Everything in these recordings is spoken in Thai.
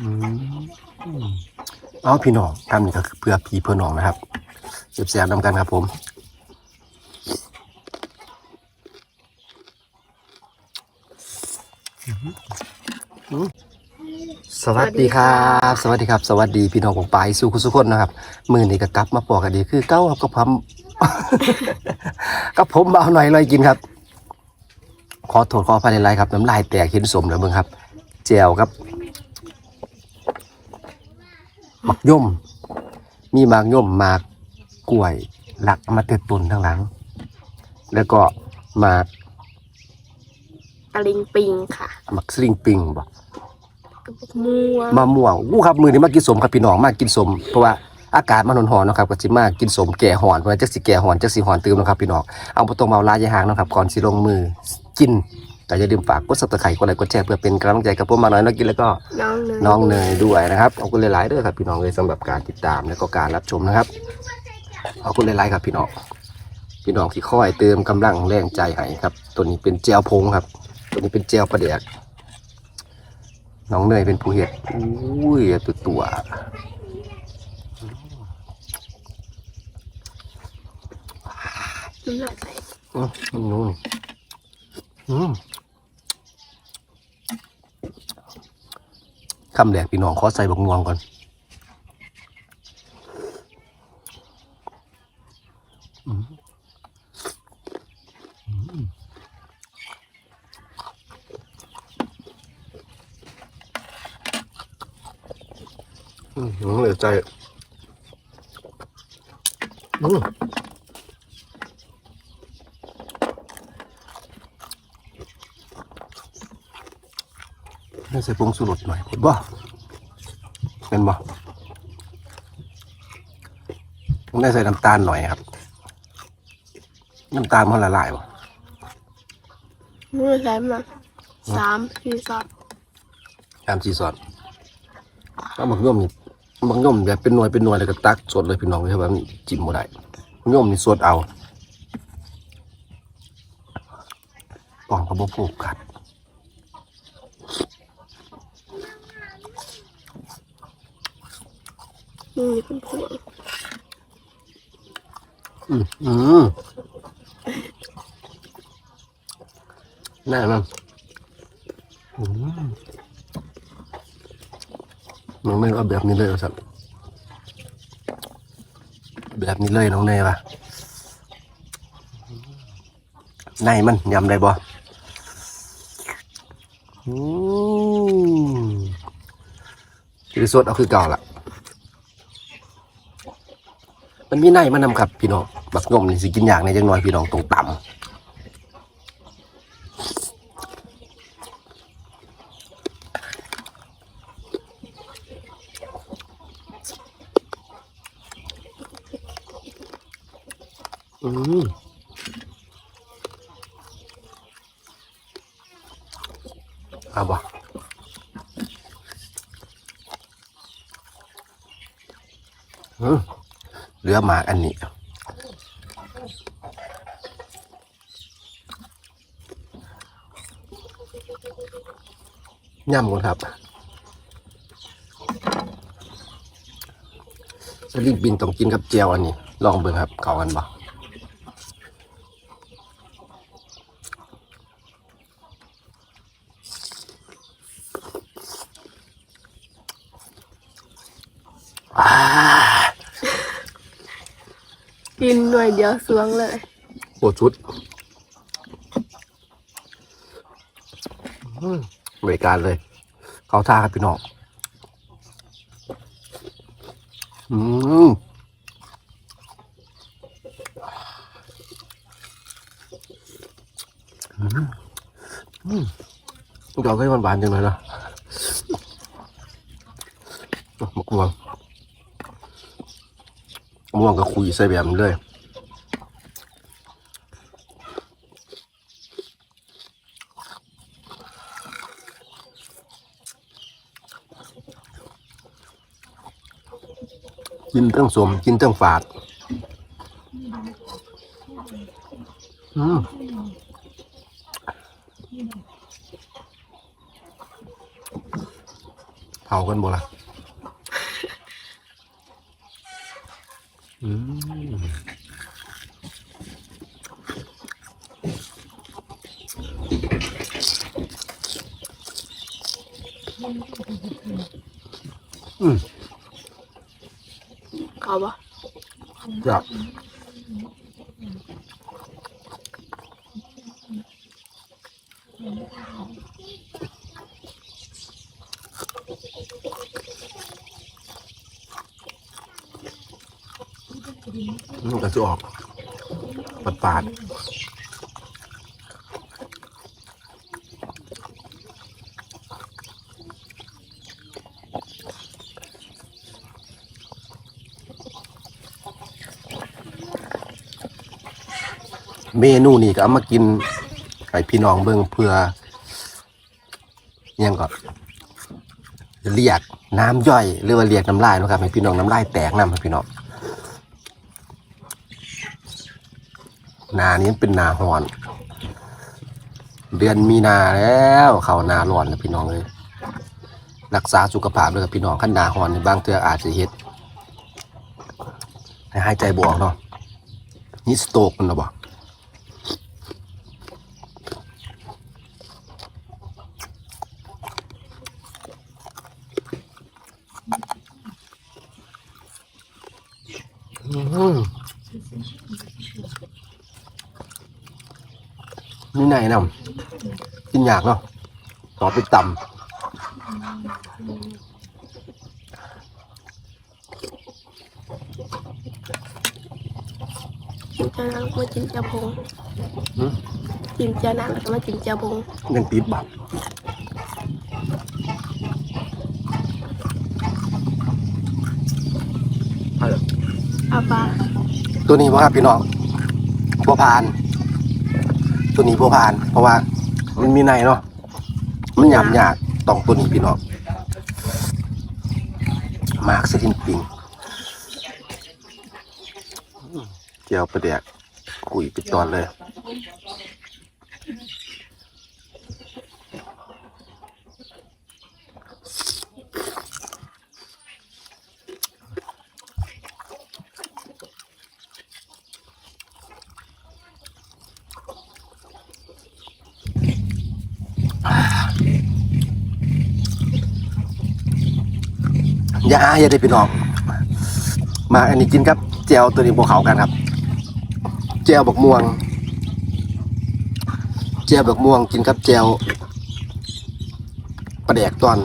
อืมเอาพี่น้องทำนี่ก็คือเพื่อพี่เพื่อน้องนะครับเสียบแซมนำกันครับผมสวัสดีครับ สวัสดีครับ สวัสดีพี่น้องของปายสู่คุณสุคนนะครับ มือนี้ก็กลับมาปอกกันดีคือเก้าครับกับผมกับผมเบาหน่อยลอยกินครับ ขอโทษขออภัยในไลน์ครับน้ำลายแตกเห็นสมแล้วเบิ่งครับแจวครับ หมักย่อมมีหมากย่อมหมากกล้วย หลักมาเต็ดตุนทั้งหลัง แล้วก็หมากตะลิงปิงค่ะหมักสลิงปิงบ่กระบอกม่วงมะม่วงอู้ครับมือนี้มากินสมครับพี่น้องมากินสมเพราะว่าอากาศมันหอนๆเนาะครับก็สิมากินสมแก่หอนเพราะว่าจักสิแก่หอนจักสิหอนตื่มเนาะครับพี่น้องเอาบ่ต้องเมาลายอยาห่างเนาะครับก่อนสิลงมือกิน แต่อย่าลืมฝากกด Subscribe กดไลค์กดแชร์เพื่อเป็นกำลังใจกับผมมาหน่อยเนาะกินแล้วก็น้องเนยน้องเนยด้วยนะครับขอบคุณหลายๆด้วยครับพี่น้องเลยสำหรับการติดตามและก็การรับชมนะครับขอบคุณหลายๆครับพี่น้องพี่น้องที่คอยเติมกำลังแรงใจให้ครับ ตัวนี้เป็นเจลพงครับ ตัวนี้เป็นเจลประเดียกน้องเนยเป็นผู้เห็ดอุ้ยตัวตัวน้ำลายไหลอืมนู่นอืม คำแรกพี่น้องขอใส่บกงวงก่อนอืมเหลือใจอืมได้ใส่ผงสูรสหน่อยผลบ่เป็นบ่ต้องได้ใส่น้ำตาลหน่อยครับ น้ำตาลมันละลายบ่มือใส่มาสามสี่สอดตามจีซอสถ้าบักย่อมนี่บักย่อมแบบเป็นหน่วยเป็นหน่วยแล้วก็ตักสดเลยพี่น้องเลยครับว่ามันจิ้มบ่ได้บักย่อมนี่สดเอากล่องก็บ่ผูกกัด มือเป็นพวงอืมอืมน่นอนอืมน้องเนยเอาแบบนี้เลยเอาสัตว์แบบนี้เลยน้องเนยปะในมันยำได้บ่อืมคือสดเอาคือเก่าละ มันมีในมันนำครับพี่น้องบักงมนี่สิกินอย่างในจังน้อยพี่น้องตรงต่ำอืมเอาบ่อืม ลือหมากอันนี้ย่ำก่อนครับสลิงบินต้องกินกับเจียวอันนี้ ลองเบิ่งครับ เขากันบ่อ่า กินหน่วยเดียวสวงเลย โหชุดอืมบริการเลย เขาท่าครับพี่น้องอืมอืมอืมเราก็มันหวานจังเลยนะมะม่วง ม่วงก็คุยใส่แบบนี้เลยกินเรื่องสมกินเรื่องฝาด อืมเผากันบ่ล่ะ อืมเอา มันก็จะออกปาดปาดเมนูนี่ก็เอามากินให้พี่น้องเบิ่งเพื่อยังก็เรียกน้ำย่อย หรือว่าเรียกน้ำลายนะครับให้พี่น้องน้ำลายแตกน้ำให้พี่น้องห นานี้เป็นนาหอน เดือนมีนาแล้วเขานาร้อนนะพี่น้องเลย รักษาสุขภาพด้วยกับพี่น้องขั้นนาหอนนี่บางเทืออาจจะเฮ็ดให้หายใจบวกเนาะนี่สโตกมันเนาะบ่อืม นี่ไหนนำกินยากเนาะต่อไปต่กินจานนั้นแล้วก็มากินเจียวพงำหืมกินจานนั้นแล้วก็มากินเจียวพงยังติดบัตรไปเลยเอาปลาตัวนี้บ่ครับพี่น้องบัวพาน ตัวนี้บ่ผ่าน เพราะว่า มันมีในเนาะมันหยาบยากต้องตัวนี้พี่น้องมากสลินปิงเจียวประเดกกุยปิดตอนเลย อย่าหาอย่าได้พี่น้อง มาอันนี้กินครับเจียวตัวนี้พวกเขากันครับเจียวบักม่วงเจียวบักม่วงกินครับเจียวปลาแดกตอน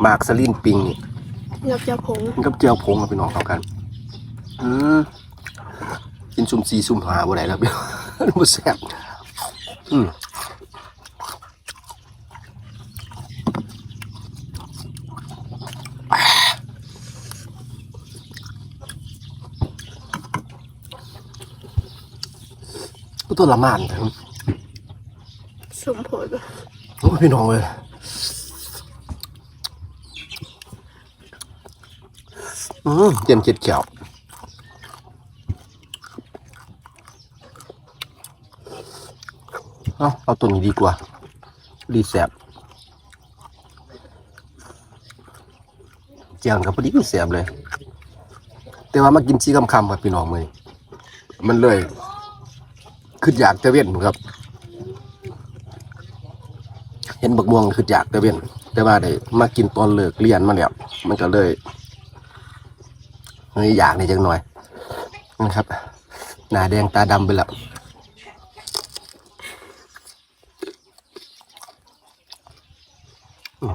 หมากสลินปิงนี่กับเจียวพงกินกับเจียวผงกับพี่น้องเขากันอืมกินซุ่มซีซุ่มหาบ่ได้แล้วพี่บ่แซ่บอืม ก็ตัวละมานครับสมผลโอ้ยพี่น้องเลยอืมเย็นเจ็ดเขียวเอาเอาตัวนี้ดีกว่าดีแสบเจียงกับพอดีแสบเลย แต่ว่ามากินชีคำคำๆครับพี่น้องเลยมันเลย ขึ้นอยากจะเวียนครับ เห็นบักม่วงคืออยากแต่เวนแต่ว่าได้มากินตอนเลิกเรียนมาแล้วมันก็เลยเฮ้ยอยากนี่จังหน่อยนะครับหน้าแดงตาดำไปแล้วอืม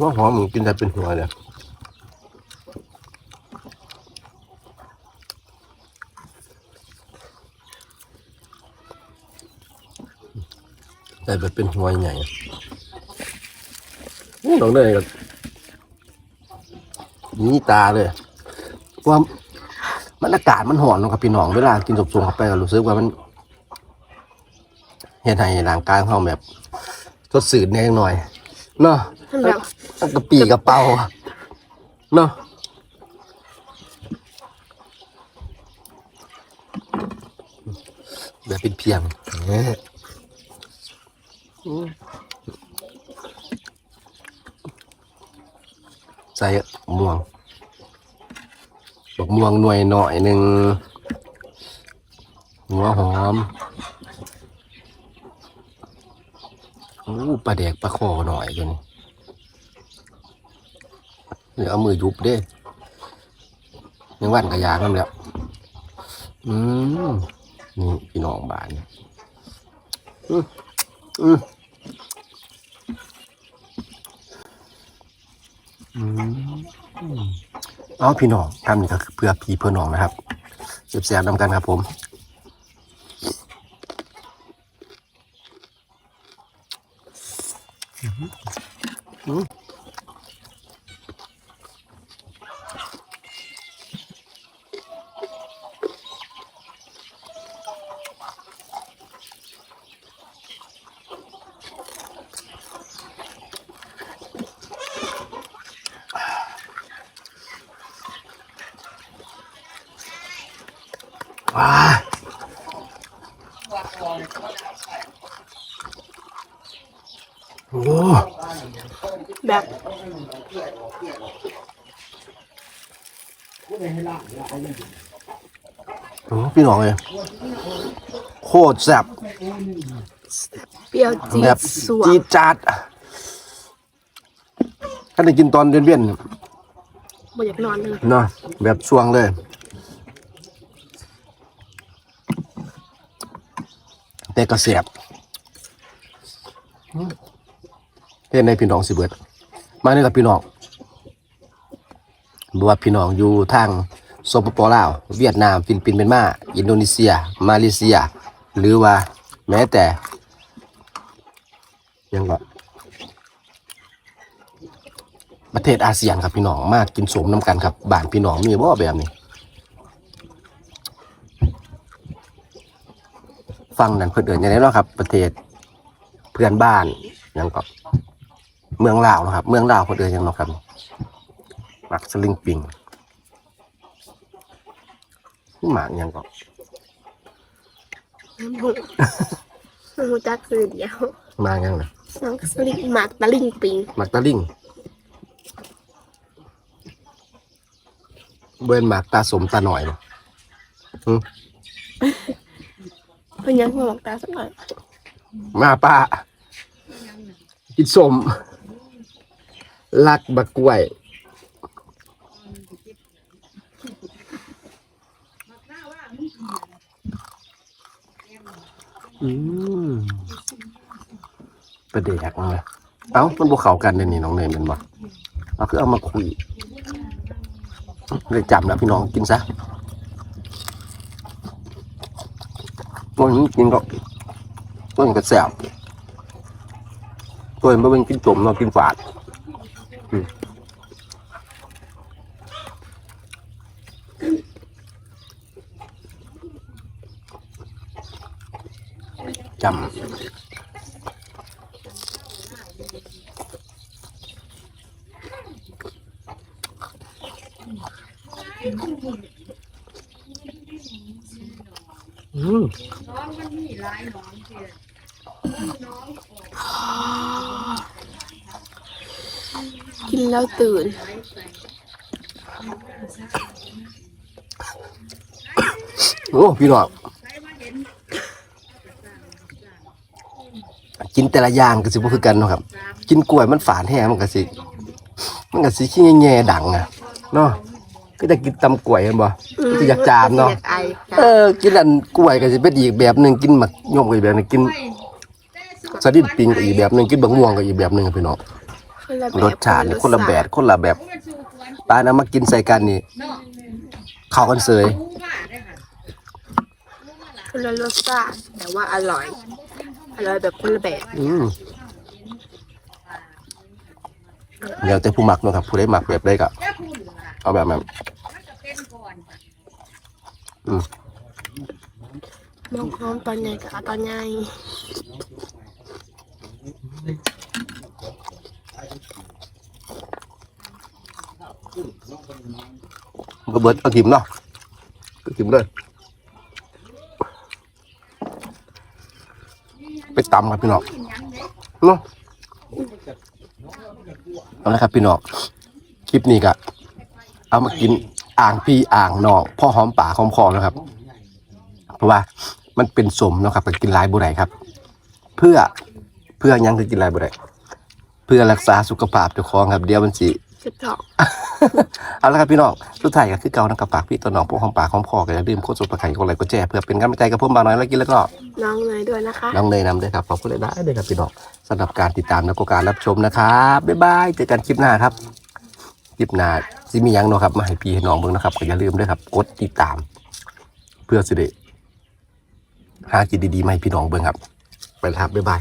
ว่าหอมมึงกินได้เป็นหัวเลยได้แบบเป็นหัวใหญ่อะอู้ลองได้กับนี่ตาเลยว่ามันอากาศมันหอนนะครับพี่น้องเวลากินสมๆเข้าไปก็รู้สึกว่ามันเห็นให้ร่างกายของเราแบบทดสืดเนี่ยหน่อยเนาะ ทำแบบกระปีกระเป๋าเนาะแบบเป็นเพียงเนี่ยใส่ม่วงบอกม่วงหน่วยหน่อยหนึ่งหัวหอมอู้ปลาแดกปลาคอหน่อยตัน เดี๋ยวเอามือยุบเด้ยังวันกระยางนั่นแล้ว อืมนี่พี่น้องบ้านอืมอืมอืมเอาพี่น้องทำนี่ก็คือเพื่อพี่เพื่อน้องนะครับเสียบๆนำกันครับผมว้าโอ้ แบบโหพี่น้องเลยโคตรแซ่บเปรี้ยวจี๊แบดบสวจีดจัดถ้าได้กินตอนเวียนบ่อยากนอนเลยๆเนาะแบบช่วงเลย แต่ก็แซ่บ เฮ็ดในพี่น้องสิเบิด มาเนี่ยกับพี่น้องบว่าพี่น้องอยู่ทางสปปลาว เวียดนามฟิลิปปินส์เป็นมา อินโดนีเซีย มาเลเซีย หรือว่าแม้แต่ยังก็ประเทศอาเซียนครับพี่น้องมากกินสมน้ำกันครับบ้านพี่น้องมีบ่แบบนี้ฟังนั่นเพื่อนเอินอย่างนี้เนาะครับ ประเทศเพื่อนบ้านยังก็ เมืองลาวเนาะครับ เมืองลาวเพื่อนเอินหยังเนาะครับมักสลิงปิงหมากหยังก็น้ำหูน้ำหูจักคือเดียวหมากหยังนะน้องสลิงหมากตะลิงปิงหมากตะลิงเบิ้นหมากตาสมตาหน่อยบ่เพิ่นยังหัวหมากตาสักหน่อยมาป้ากินสม ลักบักกล้วย อืมประเด็กเลยเอ้า มันบวเขากันเลยนี่น้องเนยเป็นบ่เอาคือเอามาคุยเลยจำแล้วพี่น้องกินซะตัวนี้กินก็ตัวนี้ก็แซ่บตัวนี้ไม่เป็นกินจมเนากินฝาด อืมจำ อืม กินแล้วตื่น โอ้พี่น้องกินแต่ละอย่างก็สิบ่คือกันเนาะครับ กินกล้วยมันฝานแห้งมันก็สิมันก็สิขี้แง่ๆดังอะเนาะก็จะกินตำกล้วยเห็นบ่ก็จะอยากจามเนาะอยากไอจ้ะเออ กินอันกล้วยก็สิเป็นอีกแบบหนึงกินหมักยมก็อีกแบบหนึงกินสะดิ้นปิงก็อีกแบบหนึงกินบักม่วงก็อีกแบบหนึงครับพี่น้องคนละแบบ รสชาตินี่คนละแบบคนละแบบปลานะมากินใส่กันนี่เข้ากันเสยคนละรสชาติแต่ว่าอร่อย อร่อยแบบคนละแบบอืมเดี๋ยวแต่ผู้หมักเนาะครับ ผู้ได้หมักแบบได้ก็เอาแบบนั้นอืมมองพร้อมตอนใหญ่กับเอาตอนใหญ่ เบิดเอากิมเนาะกิมเลยไปตำครับพี่น้องเนาะเอาละครับพี่น้องคลิปนี้ก็เอามากินอ่างพี่อ่างน้องพ่อหอมป่าหอมคอนะครับ เพราะว่ามันเป็นสมนะครับก็กินลายบุไรครับ เพื่อเพื่อยังคือกินลายบุไรเพื่อรักษาสุขภาพเจ้าของครับเดี๋ยวมันสิ สิบสอง เอาละครับพี่น้องสุดท้ายก็คือเก่านะครับฝากพี่ตัวน้องพวกของปากของคอก็อย่าลืมโคตรสุดประไข่กดไลค์กดแชร์เพื่อเป็นกำลังใจกับผมบางน้อยแล้วกินแล้วก็น้องเนยด้วยนะคะ น้องเนยนำด้วยครับขอบคุณเลยได้เลยครับพี่น้องสำหรับการติดตามและก็การรับชมนะครับบ๊ายบายเจอกันคลิปหน้าครับคลิปหน้าซิมีหยังเนาะครับมาให้พี่ให้น้องเบิ่งนะครับก็อย่าลืมด้วยครับกดติดตาม เพื่อสิได้หากินดีๆมาให้พี่น้องเบิ่งครับ ไปแล้วครับบ๊ายบาย